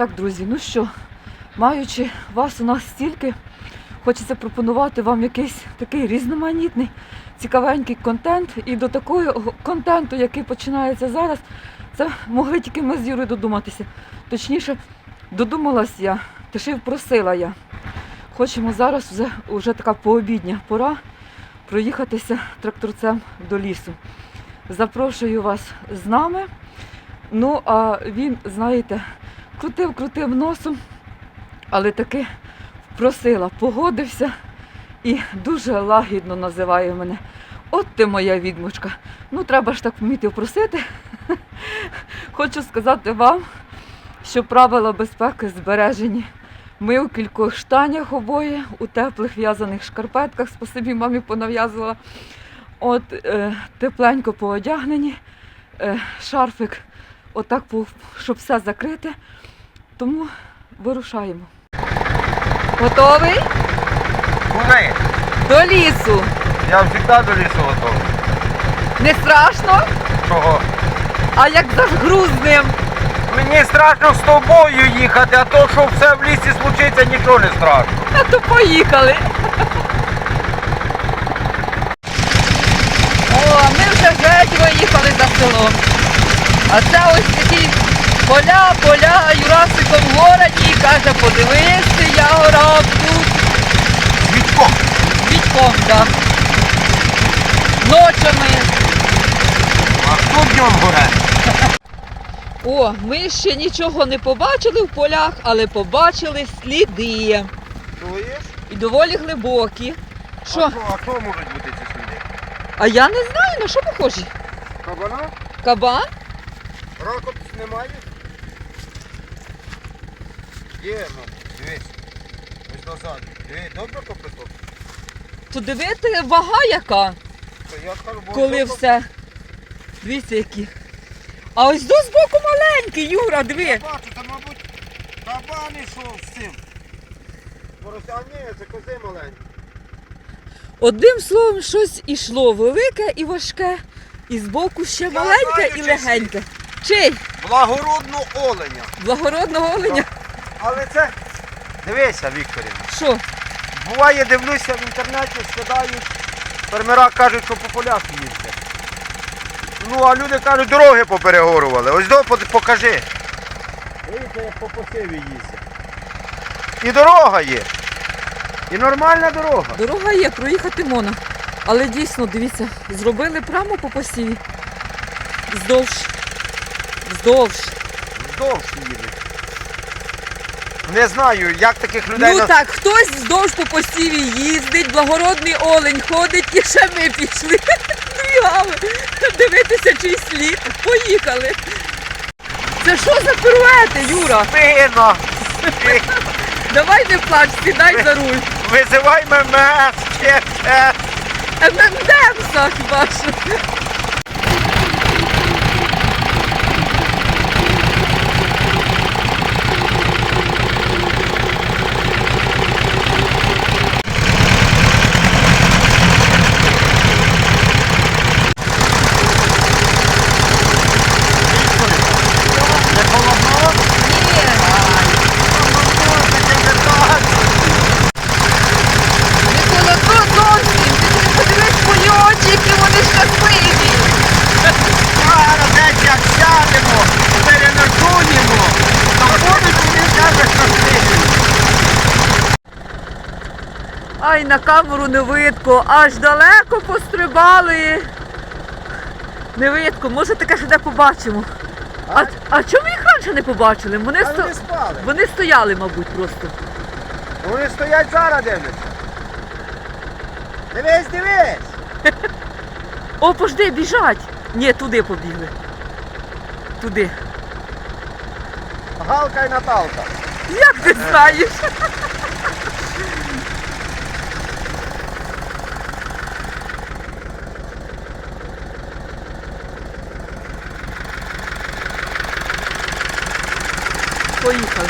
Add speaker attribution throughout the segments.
Speaker 1: Так, друзі, ну що, маючи вас у нас стільки, хочеться пропонувати вам якийсь такий різноманітний, цікавенький контент. І до такого контенту, який починається зараз, це могли тільки ми з Юрою додуматися. Точніше, додумалась я, тишив просила я. Хочемо зараз вже, вже така пообідня пора проїхатися тракторцем до лісу. Запрошую вас з нами. Ну, а він, знаєте, крутив, крутив носом, але таки просила, погодився і дуже лагідно називає мене. От ти моя відмочка. Ну, треба ж так вміти просити. Хочу сказати вам, що правила безпеки збережені. Ми у кількох штанях обоє, у теплих в'язаних шкарпетках, спасибі мамі понав'язувала. От е, тепленько поодягнені, е, шарфик отак, щоб все закрити. Тому вирушаємо. Готовий?
Speaker 2: Куди?
Speaker 1: До лісу.
Speaker 2: Я завжди до лісу готовий.
Speaker 1: Не страшно,
Speaker 2: Чого?
Speaker 1: а як зажгрузним.
Speaker 2: Мені страшно з тобою їхати, а то, що все в лісі случиться, нічого не страшно.
Speaker 1: А то поїхали. О, ми вже геть виїхали за село. А це ось такі поля, поля, Юрасиком в городі. Каже, подивись, я гора тут.
Speaker 2: Вітьком.
Speaker 1: Відьмом, так. Ночами.
Speaker 2: А хто днем горе?
Speaker 1: О, ми ще нічого не побачили в полях, але побачили сліди.
Speaker 2: Чуєш?
Speaker 1: І доволі глибокі. Що?
Speaker 2: А а що можуть бути ці сліди?
Speaker 1: А я не знаю, на що похожі?
Speaker 2: Кабана?
Speaker 1: Кабан?
Speaker 2: Ракопс немає? Є, ну, дивись. Ось назад. Диви, добре попиток?
Speaker 1: То дивити вага яка,
Speaker 2: я кажу, бо
Speaker 1: коли
Speaker 2: добре.
Speaker 1: все. Дивіться які. А ось до збоку маленький, Юра, диви.
Speaker 2: бачу, це, мабуть, кабан ішов з цим. Порося, ні, це кози маленькі.
Speaker 1: Одним словом, щось ішло велике і важке, і збоку ще маленьке
Speaker 2: знаю,
Speaker 1: і
Speaker 2: чий
Speaker 1: легеньке. Чий?
Speaker 2: Благородну оленя.
Speaker 1: Благородного оленя?
Speaker 2: Але це. Дивися, Вікторівна.
Speaker 1: Що?
Speaker 2: Буває, дивлюся в інтернеті, скидають. Фермера кажуть, що по полях їздять. Ну, а люди кажуть, дороги поперегорували. Ось до покажи. Дивіться, як по посиві їздять. І дорога є. І нормальна дорога.
Speaker 1: Дорога є, проїхати можна. Але дійсно, дивіться, зробили прямо по посіві. Вздовж. Вздовж.
Speaker 2: Вздовж їде. Не знаю, як таких людей
Speaker 1: Ну
Speaker 2: на-
Speaker 1: так, хтось вздовж по посіві їздить, благородний олень ходить і ще ми пішли. Двігали. Дивитися чий слід. Поїхали. Це що за пируети, Юра?
Speaker 2: Спина.
Speaker 1: Давай не плач, сідай за руль.
Speaker 2: Визивай ММС.
Speaker 1: ММДМСа хіба що.
Speaker 2: Не холодно?
Speaker 1: Ні. Не холодно зовсім. Ти подивись мої очі, які вони щасливі.
Speaker 2: Зараз десь як сядемо, переночуємо, то будуть вони в тебе щасливі.
Speaker 1: Ай, на камеру не видко, аж далеко пострибали. Не видко, може таке ще де побачимо. А, а чому їх раніше не побачили? Вони, сто...
Speaker 2: вони спали.
Speaker 1: вони стояли, мабуть, просто.
Speaker 2: Вони стоять зараз дивляться. Дивись, дивись.
Speaker 1: О, пожди, біжать. Ні, туди побігли. Туди.
Speaker 2: Галка і Наталка.
Speaker 1: Як ти знаєш? Поїхали.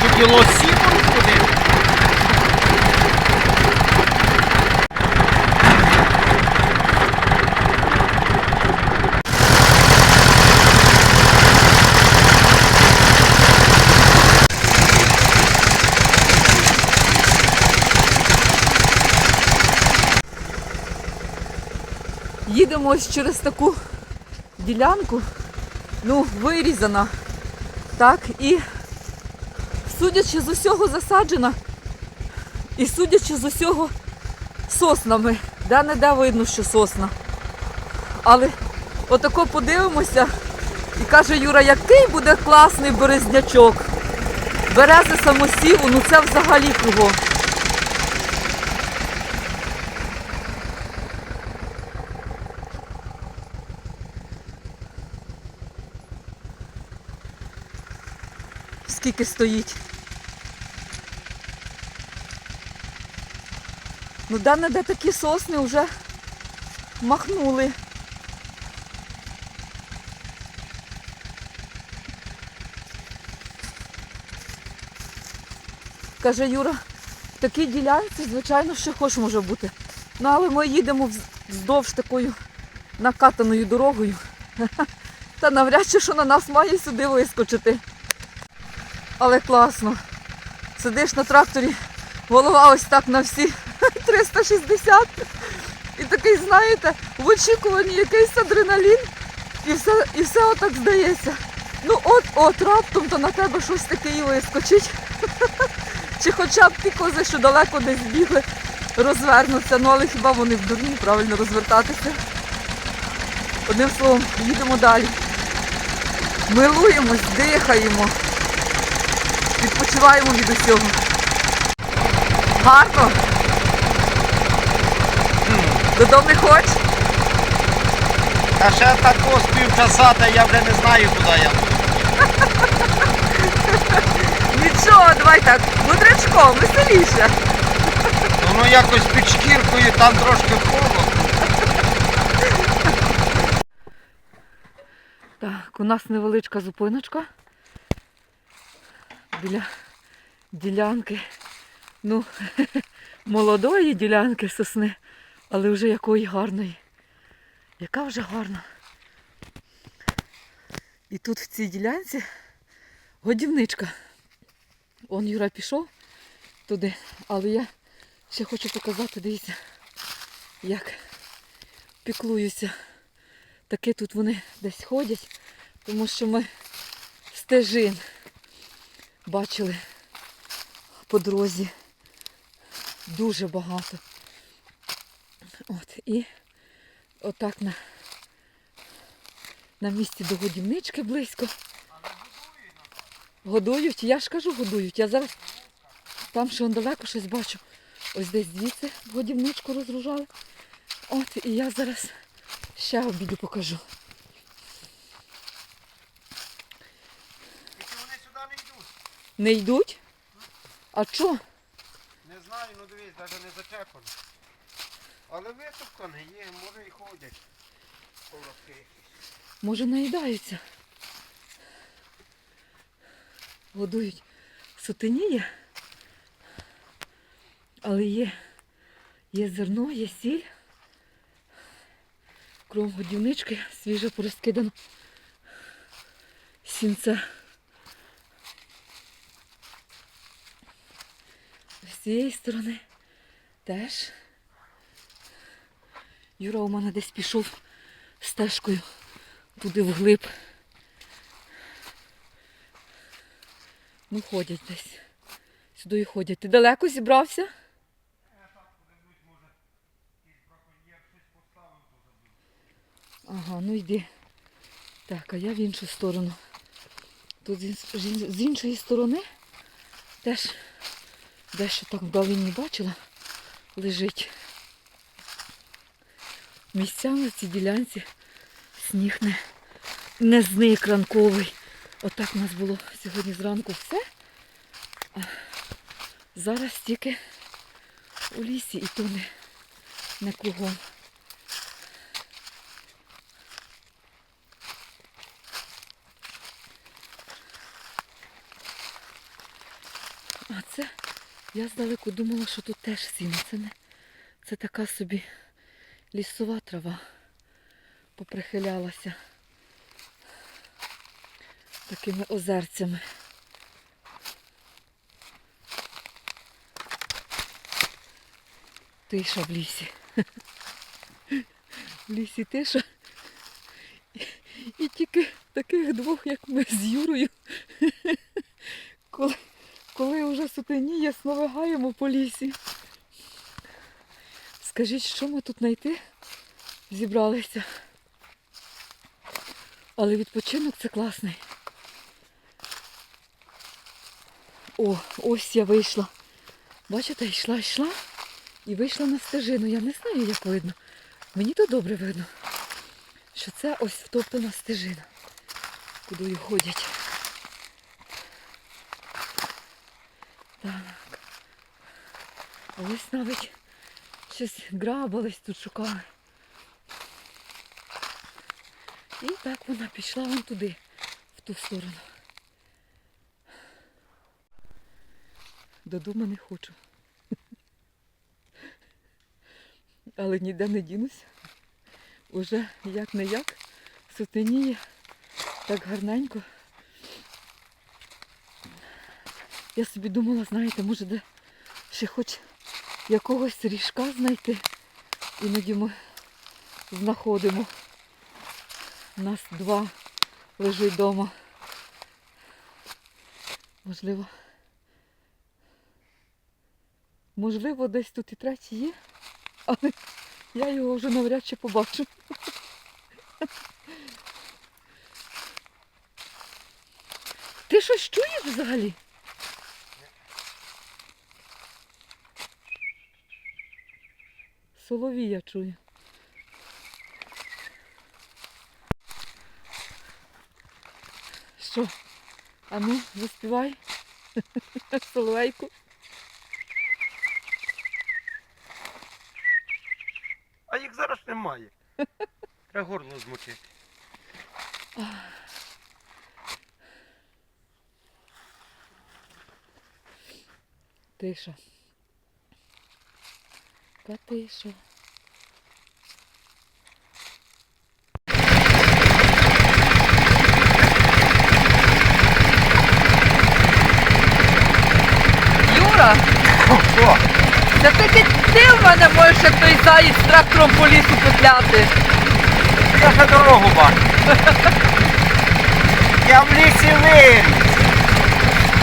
Speaker 3: скільки до білосіпом ходив.
Speaker 1: Їдемо через таку ділянку, ну, вирізана. Так, і судячи з усього засаджена, і судячи з усього соснами. Де не де видно, що сосна. Але отако подивимося і каже Юра, який буде класний березнячок. Берези самосіву, ну це взагалі кругом. Скільки стоїть. Ну, не де такі сосни вже махнули. Каже Юра, в такій ділянці, звичайно, ще хоч може бути. Ну, але ми їдемо вздовж такою накатаною дорогою. Та навряд чи що на нас має сюди вискочити. Але класно. Сидиш на тракторі, голова ось так на всі 360. І такий, знаєте, в очікуванні якийсь адреналін, і все, і все отак здається. Ну от, от, раптом то на тебе щось таке і вискочить. Чи хоча б ті кози, що далеко десь бігли, розвернуться. Ну але хіба вони в дурні правильно розвертатися? Одним словом, їдемо далі. Милуємось, дихаємо, відпочиваємо від усього. Гарно. Додому не хочеш?
Speaker 3: А ще тако з півчаса, я вже не знаю, куди я.
Speaker 1: Нічого, давай так, мудрячком, веселіше.
Speaker 3: Воно якось під шкіркою, там трошки холодно.
Speaker 1: Так, у нас невеличка зупиночка біля ділянки. Ну, молодої ділянки сосни, але вже якої гарної. Яка вже гарна. І тут в цій ділянці годівничка. Он Юра пішов туди, але я ще хочу показати, дивіться, як піклуюся. Таки тут вони десь ходять, тому що ми стежин бачили по дорозі дуже багато. От, і отак на, на місці до годівнички близько. Годують, я ж кажу, годують. Я зараз там ще далеко щось бачу. Ось десь звідси годівничку розгружали. От, і я зараз ще обіду покажу.
Speaker 2: Тільки вони сюди не йдуть.
Speaker 1: Не йдуть? А чого?
Speaker 2: Знаю, ну дивись, навіть не зачепано. Але витопкане є, може і ходять. Колоски.
Speaker 1: Може наїдаються. Годують сутеніє. Але є, є зерно, є сіль. Кром годівнички, свіже порозкидано. Сінце. З цієї сторони теж. Юра у мене десь пішов стежкою туди вглиб. Ну, ходять десь. Сюди і ходять. Ти далеко зібрався? Ага, ну йди. Так, а я в іншу сторону. Тут з іншої сторони теж дещо так вдалині бачила, лежить. Місцями в цій ділянці сніг не, не зник ранковий. Отак у нас було сьогодні зранку все. А зараз тільки у лісі і то не, не кругом. А це я здалеку думала, що тут теж сіно. Це це така собі лісова трава поприхилялася такими озерцями. Тиша в лісі. В лісі тиша. І, тільки таких двох, як ми з Юрою. Коли вже сутеніє, сновигаємо по лісі. Скажіть, що ми тут знайти? Зібралися. Але відпочинок це класний. О, ось я вийшла. Бачите, йшла, йшла і вийшла на стежину. Я не знаю, як видно. Мені то добре видно, що це ось втоптана стежина, куди ходять. Ось навіть щось грабались тут шукали. І так вона пішла вон туди, в ту сторону. Додому не хочу. Але ніде не дінуся. Уже як не як сутеніє, так гарненько. Я собі думала, знаєте, може де ще хоч якогось ріжка знайти. Іноді ми знаходимо. У нас два лежить вдома. Можливо. Можливо, десь тут і третій є, але я його вже навряд чи побачу. Ти щось чуєш взагалі? Соловія чую. Що? А ну, заспівай соловейку.
Speaker 2: А їх зараз немає. Треба горло змочити.
Speaker 1: Тиша. Та тиша. Юра, це тільки ти в мене можеш як той заєць з трактором по лісу петляти.
Speaker 2: Я ще дорогу бачу. Я в лісі виріс.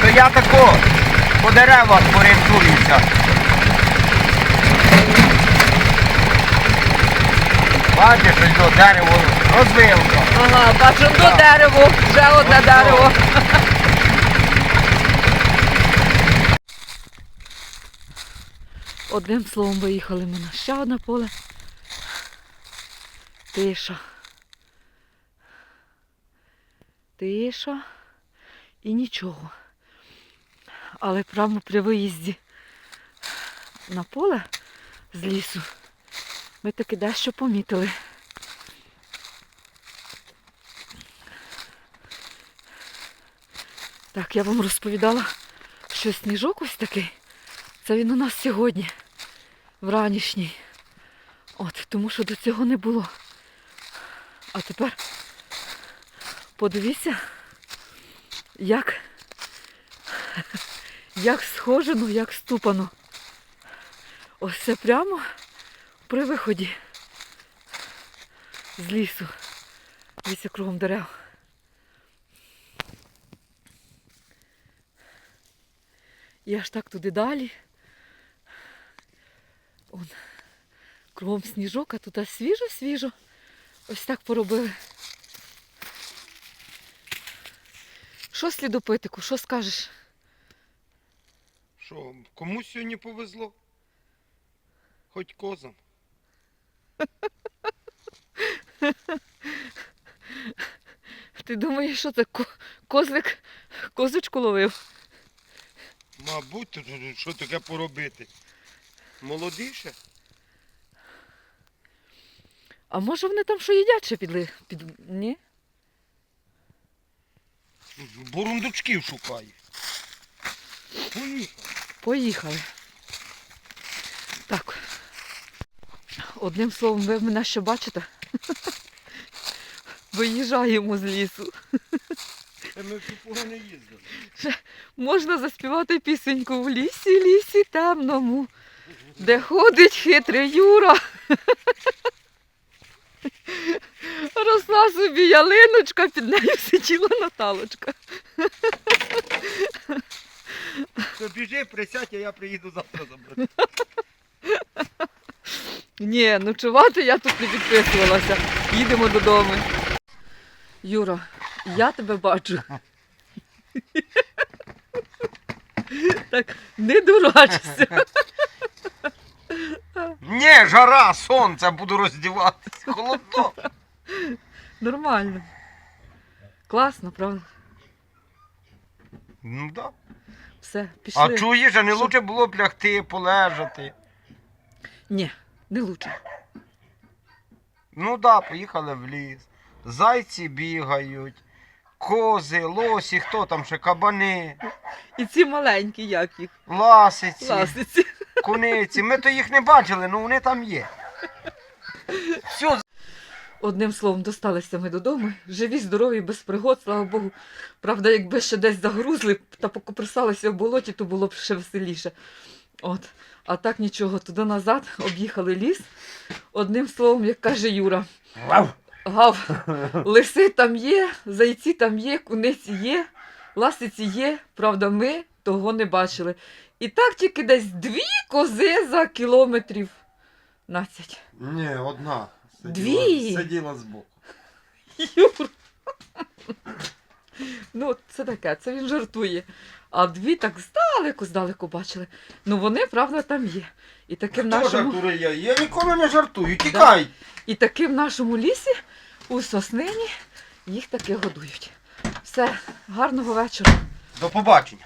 Speaker 2: То я тако по деревах орієнтуюся. Бачиш, ось до дерево розвилка.
Speaker 1: Ага, бачу до дерево, вже одне
Speaker 2: Ось
Speaker 1: дерево. Одним словом виїхали ми на ще одне поле. Тиша. Тиша і нічого. Але прямо при виїзді на поле з лісу ми таки дещо помітили. Так, я вам розповідала, що сніжок ось такий. Це він у нас сьогодні, вранішній. От, тому що до цього не було. А тепер подивіться, як, як схожено, як ступано. Ось це прямо при виході з лісу. Дивіться кругом дерев. І аж так туди далі. Он, кругом сніжок, а тут свіжо-свіжо. Ось так поробили. Що слідопитику, що скажеш?
Speaker 3: Що, комусь сьогодні повезло? Хоч козам.
Speaker 1: Ти думаєш, що це ко- козлик козочку ловив?
Speaker 3: Мабуть, тут що таке поробити? Молодіше?
Speaker 1: А може вони там що їдять ще підли? Під... Ні?
Speaker 3: Бурундучків шукає.
Speaker 1: Поїхали. Так. Одним словом, ви мене ще бачите? Виїжджаємо з лісу.
Speaker 2: Ми всі погано їздили.
Speaker 1: Можна заспівати пісеньку в лісі, лісі темному, де ходить хитрий Юра. Росла собі ялиночка, під нею сиділа Наталочка.
Speaker 2: То біжи, присядь, а я приїду завтра забрати.
Speaker 1: Ні, ночувати я тут не підписувалася. Їдемо додому. Юра, я тебе бачу. Так, не дурачся.
Speaker 2: Ні, жара, сонце, буду роздіватися. Холодно.
Speaker 1: Нормально. Класно, правда?
Speaker 2: Ну да.
Speaker 1: Все, пішли.
Speaker 2: А чуєш, а не лучше було б лягти, полежати.
Speaker 1: Ні, не лучше.
Speaker 2: Ну да, поїхали в ліс. Зайці бігають, кози, лосі, хто там ще, кабани,
Speaker 1: І ці маленькі, як їх,
Speaker 2: ласиці,
Speaker 1: ласиці.
Speaker 2: куниці. Ми то їх не бачили, ну вони там є. Все,
Speaker 1: Одним словом, досталися ми додому. Живі, здорові, без пригод, слава Богу. Правда, якби ще десь загрузли та покоприсалися в болоті, то було б ще веселіше. От. А так нічого, туди назад об'їхали ліс. Одним словом, як каже Юра, гав, гав. лиси там є, зайці там є, куниці є, ласиці є. Правда, ми того не бачили. І так тільки десь дві кози за кілометрів 15.
Speaker 3: Ні, одна.
Speaker 1: Дві?
Speaker 3: Сиділа збоку.
Speaker 1: Юр. Ну, це таке, це він жартує. А дві так здалеку, здалеку бачили. Ну вони, правда, там є. І таки в
Speaker 3: Хто
Speaker 1: нашому,
Speaker 3: жартує? Я? Я ніколи не жартую. Тікай!
Speaker 1: і таки в нашому лісі, у соснині, їх таки годують. Все, гарного вечора.
Speaker 2: до побачення.